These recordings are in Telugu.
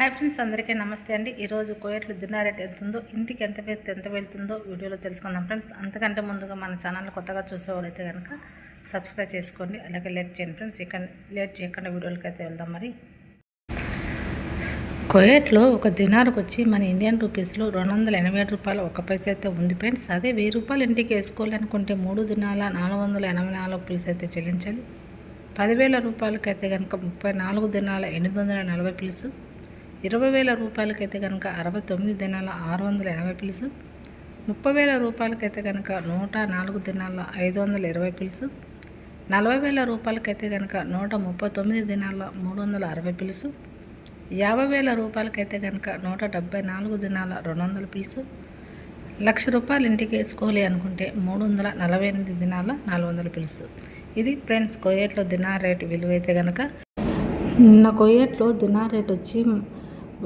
హాయ్ ఫ్రెండ్స్ అందరికీ నమస్తే అండి. ఈరోజు కోయట్లు దినార్ రేట్ ఎంత ఉందో ఇంటికి ఎంత వేస్తే ఎంత వెళ్తుందో వీడియోలో తెలుసుకుందాం ఫ్రెండ్స్. అంతకంటే ముందుగా మన ఛానల్ కొత్తగా చూసేవాళ్ళైతే కనుక సబ్స్క్రైబ్ చేసుకోండి అలాగే లైక్ చేయండి ఫ్రెండ్స్. ఇక్కడ లేట్ చేయకుండా వీడియోలకి అయితే వెళ్దాం మరి. కోయట్లో ఒక దినార్కి వచ్చి మన ఇండియన్ రూపీస్లో రెండు వందల ఎనభై ఏడు రూపాయలు ఒక పైస అయితే ఉంది ఫ్రెండ్స్. అదే వెయ్యి రూపాయలు ఇంటికి వేసుకోవాలనుకుంటే మూడు దినాల నాలుగు వందల ఎనభై నాలుగు పిల్స్ అయితే చెల్లించాలి. పదివేల రూపాయలకైతే కనుక ముప్పై నాలుగు దినాల ఎనిమిది వందల నలభై పిలుసు ఇరవై వేల రూపాయలకైతే కనుక అరవై తొమ్మిది దినాల ఆరు వందల ఎనభై పిలుసు ముప్పై వేల రూపాయలకైతే కనుక నూట నాలుగు దినాల ఐదు వందల ఇరవై పిలుసు నలభై వేల రూపాయలకైతే కనుక నూట ముప్పై తొమ్మిది దినాల మూడు వందల అరవై పిలుసు యాభై వేల రూపాయలకైతే కనుక నూట డెబ్బై నాలుగు దినాల రెండు వందల పిలుసు లక్ష రూపాయలు ఇంటికి వేసుకోవాలి అనుకుంటే మూడు వందల నలభై ఎనిమిది దినాల నాలుగు వందల పిలుసు. ఇది ఫ్రెండ్స్ కొయ్యేట్లో దినార్ రేటు విలువ అయితే కనుక నిన్న కొయ్యేట్లో దినార్ రేట్ వచ్చి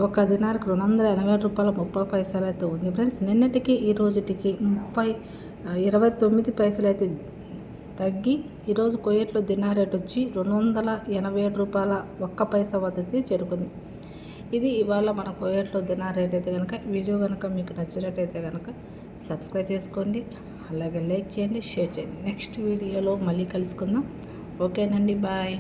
ఒక దినార్కి రెండు వందల ఎనభై రూపాయల ముప్పై పైసలు అయితే ఉంది. ఫ్రెండ్స్ నిన్నటికి ఈ రోజుటికి ముప్పై ఇరవై తొమ్మిది పైసలు అయితే తగ్గి ఈరోజు కోయేట్లో దినా రేట్ వచ్చి రెండు వందల ఎనభై ఏడు రూపాయల ఒక్క పైసా వద్దకి చేరుకుంది. ఇది ఇవాళ మన కోయట్లు దినా రేట్ అయితే కనుక వీడియో కనుక మీకు నచ్చినట్టయితే కనుక సబ్స్క్రైబ్ చేసుకోండి అలాగే లైక్ చేయండి షేర్ చేయండి. నెక్స్ట్ వీడియోలో మళ్ళీ కలుసుకుందాం. ఓకేనండి బాయ్.